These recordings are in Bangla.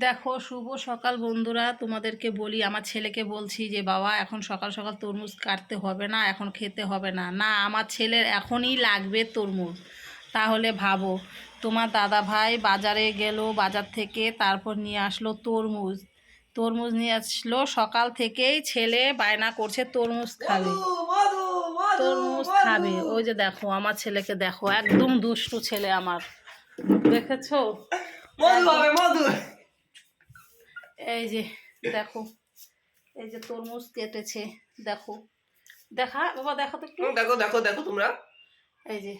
দেখো শুভ সকাল বন্ধুরা। তোমাদেরকে বলি আমার ছেলেকে বলছি যে বাবা এখন সকাল সকাল তরমুজ কাটতে হবে না এখন খেতে হবে না। না আমার ছেলের এখনই লাগবে তরমুজ। তাহলে ভাবো তোমার দাদা ভাই বাজারে গেল বাজার থেকে তারপর নিয়ে আসলো তরমুজ। তরমুজ নিয়ে আসলো সকাল থেকেই ছেলে বায়না করছে তরমুজ খাবে। তরমুজ খাবে। ওই যে দেখো আমার ছেলেকে দেখো একদম দুষ্টু ছেলে আমার। দেখেছ? মধু হবে মধু। এই যে দেখো। এই যে তরমুজ কেটেছে দেখো। দেখা বাবা দেখো তো একটু। দেখো দেখো দেখো তোমরা। এই যে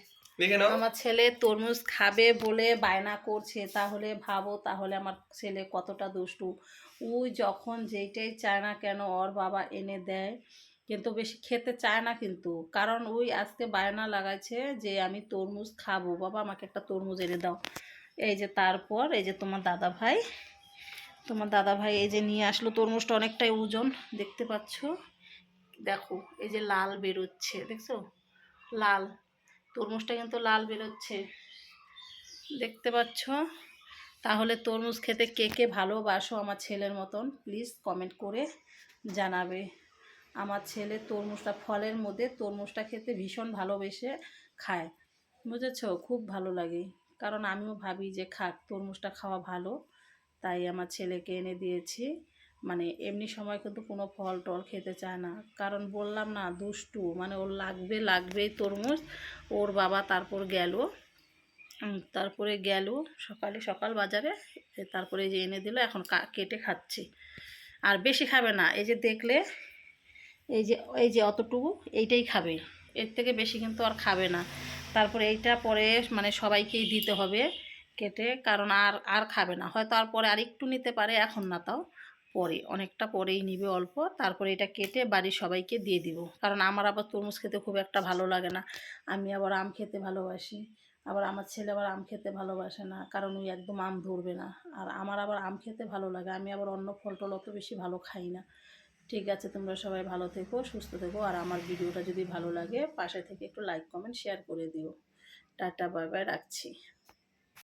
আমার ছেলে তরমুজ খাবে বলে বায়না করছে তাহলে ভাবো তাহলে আমার ছেলে কতটা দুষ্টু। ওই যখন যেইটাই চায় না কেন ওর বাবা এনে দেয়। কিন্তু বেশি খেতে চায় না কিন্তু। কারণ ওই আজকে বায়না লাগাইছে যে আমি তরমুজ খাব। বাবা আমাকে একটা তরমুজ এনে দাও। এই যে তারপর এই যে তোমার দাদা ভাই তোমার দাদা ভাই এই যে নিয়ে আসলো, তরমুজটা অনেকটাই ওজন, দেখতে পাচ্ছ? দেখো, এই যে লাল বেরোচ্ছে, দেখছ? লাল, তরমুজটা কিন্তু লাল বেরোচ্ছে, দেখতে পাচ্ছ? তাহলে তরমুজ খেতে কে কে ভালোবাসো আমার ছেলের মতন প্লিজ কমেন্ট করে জানাবে। আমার ছেলে তরমুজটা, ফলের মধ্যে তরমুজটা খেতে ভীষণ ভালোবেসে খায়, বুঝেছ? খুব ভালো লাগে, কারণ আমিও ভাবি যে খাক, তরমুজটা খাওয়া ভালো। তাই আমার ছেলেকে এনে দিয়েছি। মানে এমনি সময় কিন্তু কোনো ফল টল খেতে চায় না। কারণ বললাম না, দুষ্টু। মানে ওর লাগবে, লাগবেই তরমুজ। ওর বাবা তারপর গেল। তারপরে গেল সকালে, সকাল বাজারে। তারপরে যে এনে দিল, এখন কেটে খাচ্ছি। আর বেশি খাবে না। এই যে দেখলে, এই যে এই যে অতটুকু, এইটাই খাবে। এর থেকে বেশি কিন্তু আর খাবে না। তারপরে এইটা পরে মানে সবাইকেই দিতে হবে। কেটে, কারণ আর আর খাবে না। হয়তো আর পরে আর একটু নিতে পারে, এখন না তাও। পরে, অনেকটা পরেই নিবে অল্প। তারপরে এটা কেটে বাড়ির সবাইকে দিয়ে দিব। কারণ আমার আবার তরমুজ খেতে খুব একটা ভালো লাগে না। আমি আবার আম খেতে ভালোবাসি। আবার আমার ছেলে আবার আম খেতে ভালোবাসে না। কারণ ওই একদম আম ধরবে না। আর আমার আবার আম খেতে ভালো লাগে। আমি আবার অন্য ফল টল অত বেশি ভালো খাই না। ঠিক আছে, তোমরা সবাই ভালো থেকো, সুস্থ থেকো। আর আমার ভিডিওটা যদি ভালো লাগে, পাশে থেকে একটু লাইক কমেন্ট শেয়ার করে দিও। টাটা বাই বাই রাখছি।